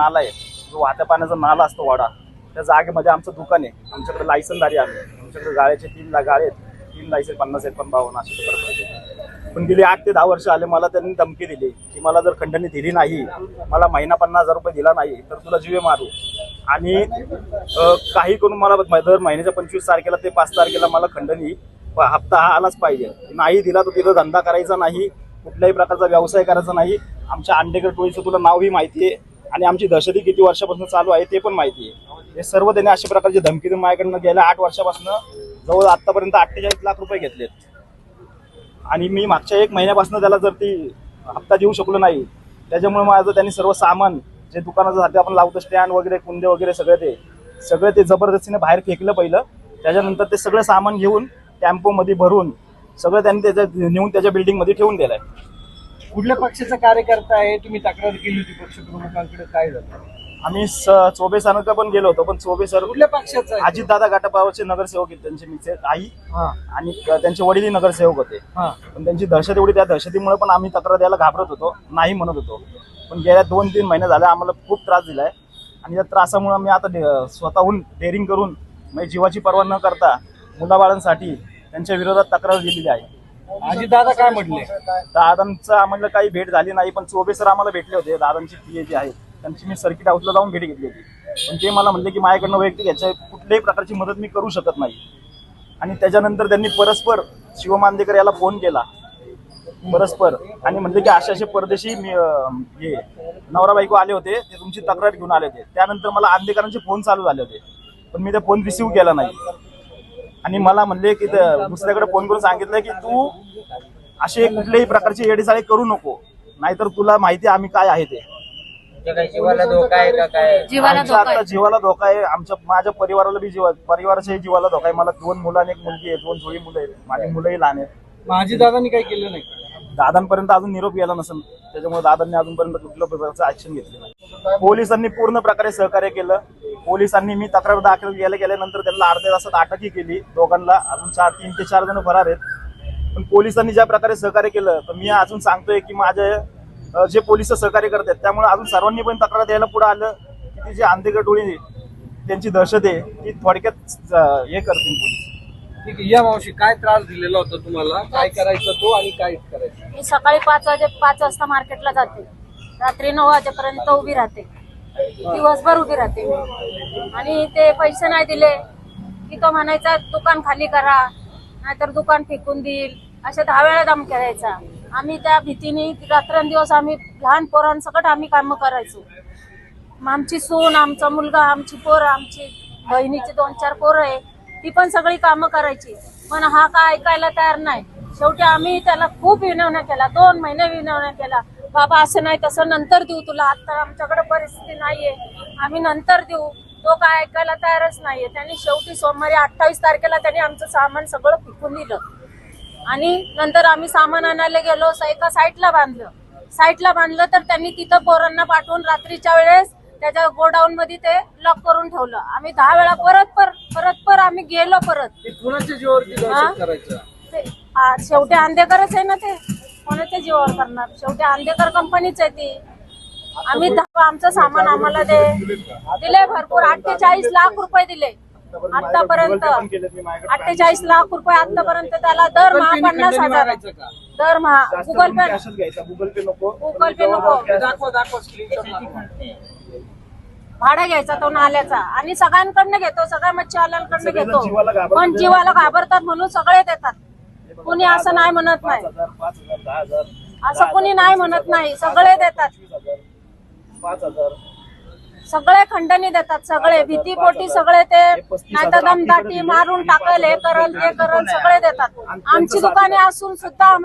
नाला आहे. जो वाहत्या पाण्याचा नाला असतो वाडा त्या जागेमध्ये आमचं दुकान आहे. आमच्याकडे लायसनदारी आहे आमच्याकडे गाळ्याचे तीन गाळे आहेत. तीन लायसन पन्नास आहेत पण बावन्न असे पण गेली आठ ते दहा वर्ष आले मला त्यांनी धमकी दिली की मला जर खंडणी दिली नाही मला महिना पन्नास हजार रुपये दिला नाही तर तुला जीवे मारू. आणि काही करून मला दर महिन्याच्या पंचवीस तारखेला ते पाच तारखेला मला खंडणी हप्ता हा आलाच पाहिजे. नाही दिला तर तिथं धंदा करायचा नाही कुठल्याही प्रकारचा व्यवसाय करायचा नाही. आमच्या अंडेकर टोळीचं तुला नावही माहिती आहे. आणि आमची दहशती किती वर्षापासून चालू आहे ते पण माहिती आहे. हे सर्व त्यांनी अशा प्रकारची धमकी देऊन माझ्याकडनं गेल्या आठ वर्षापासून जवळ आतापर्यंत अठ्ठेचाळीस लाख रुपये घेतलेत. आणि मी मागच्या एक महिन्यापासून त्याला जर ती हप्ता देऊ शकलो नाही त्याच्यामुळे माझं त्यांनी सर्व सामान जे दुकानाचं साठी आपण लावतो स्टँड वगैरे कुंदे वगैरे सगळं ते सगळं ते जबरदस्तीने बाहेर फेकलं पहिलं. त्याच्यानंतर ते सगळं सामान घेऊन टेम्पोमध्ये भरून सगळं त्यांनी त्याच्या नेऊन त्याच्या बिल्डिंगमध्ये ठेवून दिलं आहे कुठल्या पक्षाचा कार्यकर्ता आहे? तुम्ही तक्रार केली होती पक्षप्रमुखांकडे काय झालं? आम्ही स- चोबे सनका पण गेलो होतो पण चोबे सर कुठल्या पक्षाचा आहे? अजितदादा गाटापावरचे नगरसेवक आहेत त्यांचे मिचे आई हा. आणि त्यांचे वडीलही नगरसेवक होते. हा. पण त्यांची दहशत एवढी त्या दहशतीमुळे पण आम्ही तक्रार द्यायला घाबरत होतो नाही म्हणत होतो. पण गेल्या दोन तीन महिने झाले आम्हाला खूप त्रास दिलाय. आणि त्या त्रासामुळे मी आता डे- स्वतःहून डेअरिंग करून म्हणजे जीवाची पर्वा न करता मुलाबाळांसाठी त्यांच्या विरोधात तक्रार दिलेली आहे. दादा काय म्हटले दादांचं आम्हाला काही भेट झाली नाही पण चोबे सर आम्हाला भेटले होते. दादांची पी जी आहे. त्यांची मी सर्किट हाऊसला जाऊन भेट घेतली होती. पण ते मला म्हणले की माझ्याकडनं वैयक्तिक याच्या कुठल्याही प्रकारची मदत मी करू शकत नाही. आणि त्याच्यानंतर त्यांनी परस्पर शिवमांदेकर याला फोन केला. परस्पर. आणि म्हणले की असे असे परदेशी मी हे नवरा बायको आले होते. ते तुमची तक्रार घेऊन आले होते. त्यानंतर मला आंदेकरांचे फोन चालू झाले होते. पण मी ते फोन रिसिव्ह केला नाही. आणि मला म्हणले की ते दुसऱ्याकडे फोन करून सांगितलं की तू असे कुठल्याही प्रकारचे येडीसाळे करू नको. नाहीतर तुला माहिती आम्ही काय आहे ते. काय जीवाला धोका आहे का काय? जीवाला आमच्या धोका आता. जीवाला धोका आहे. आमच्या माझ्या परिवाराला बी जीवा परिवाराच्याही जीवाला धोका आहे. मला दोन मुलं आणि एक मुलगी आहे. दोन जोडी मुलं आहेत. माझी मुलंही लहान आहेत. आजी दादांनी काही केलं नाही. दादांपर्यंत अजून निरोप गेला नसेल. त्याच्यामुळे दादांनी अजूनपर्यंत कुठल्या प्रकारचं ऍक्शन घेतली नाही. पोलिसांनी पूर्ण प्रकारे सहकार्य केलं. पोलिसांनी मी तक्रार दाखल गेल्या गेल्यानंतर त्यांना अर्ध्या तासात अटकही केली. दोघांना अजून चार तीन ते चार जण फरार आहेत. पण पोलिसांनी ज्या प्रकारे सहकार्य केलं तर मी अजून सांगतोय की माझे जे पोलीस सहकार्य करतात त्यामुळे अजून सर्वांनी पण तक्रार द्यायला पुढे आलं. की ती जी आंधेकर टोळी त्यांची दहशत आहे ती थोडक्यात हे करतील पोलीस. ठीक आहे या मावशी काय त्रास दिलेला होता तुम्हाला? काय करायचं तो आणि काय करायचं? मी सकाळी पाच वाजे पाच वाजता मार्केटला जाते. रात्री नऊ वाजेपर्यंत उभी राहते. दिवसभर उभी राहते. आणि ते पैसे नाही दिले की तो म्हणायचा दुकान खाली करा नाहीतर दुकान फेकून देईल. अशा दहा वेळा धमक्या द्यायचा. आम्ही त्या भीतीने रात्रंदिवस आम्ही लहान पोरांसकट आम्ही कामं करायचो. मग आमची सून आमचा मुलगा आमची पोर आमची बहिणीची दोन चार पोरं आहे ती पण सगळी कामं करायची. पण हा काय ऐकायला तयार नाही. शेवटी आम्ही त्याला खूप विनवण्या केला. दोन महिने विनवण्या केला. बाबा असं नाही तसं नंतर देऊ तुला. आता आमच्याकडे परिस्थिती नाहीये. आम्ही नंतर देऊ. तो काय ऐकायला तयारच नाहीये. त्यांनी शेवटी सोमवारी अठ्ठावीस तारखेला त्यांनी आमचं सामान सगळं फेकून दिलं. आणि नंतर आम्ही सामान आणायला गेलो. एका साईटला बांधलं. साईटला बांधलं तर त्यांनी तिथं पोरांना पाठवून रात्रीच्या वेळेस त्याच्या गोडाऊन मध्ये ते लॉक करून ठेवलं. आम्ही दहा वेळा परत पर परत पर आम्ही गेलो परत. जीवावरती हा? शेवटी आंदेकरच आहे ना ते? कोणाच्या जीवावर करणार? शेवटी आंदेकर कंपनीच आहे ती. आम्ही दहा- आमचं सामान आम्हाला दे. दिले भरपूर. अठ्ठेचाळीस लाख रुपये दिले. आतापर्यंत. अठ्ठेचाळीस लाख रुपये आतापर्यंत त्याला दरमहा पन्नास हजार. दरमहा गुगल पे कॅशच घ्यायचा. गुगल पे नको. गुगल पे नको. दाखवा दाखवा स्क्रीनशॉट भाडा घ्यायचा तो नाल्याचा. आणि सगळ्यांकडनं घेतो. सगळ्या मच्छीवाल्यांकडनं सगळेजण घेतो. घाबरतात. पण जीवाला घाबरतात म्हणून सगळे देतात. कुणी असं नाही म्हणत नाही. हजार पाच हजार दहा हजार असं कुणी नाही म्हणत नाही. सगळे देतात. पाच हजार. सगळे खंडणी देतात सगळे भीतीपोटी सगळे ते नाही तर दमदाटी मारून टाकल हे करल ते करल सगळे देतात. आमची दुकाने असून सुद्धा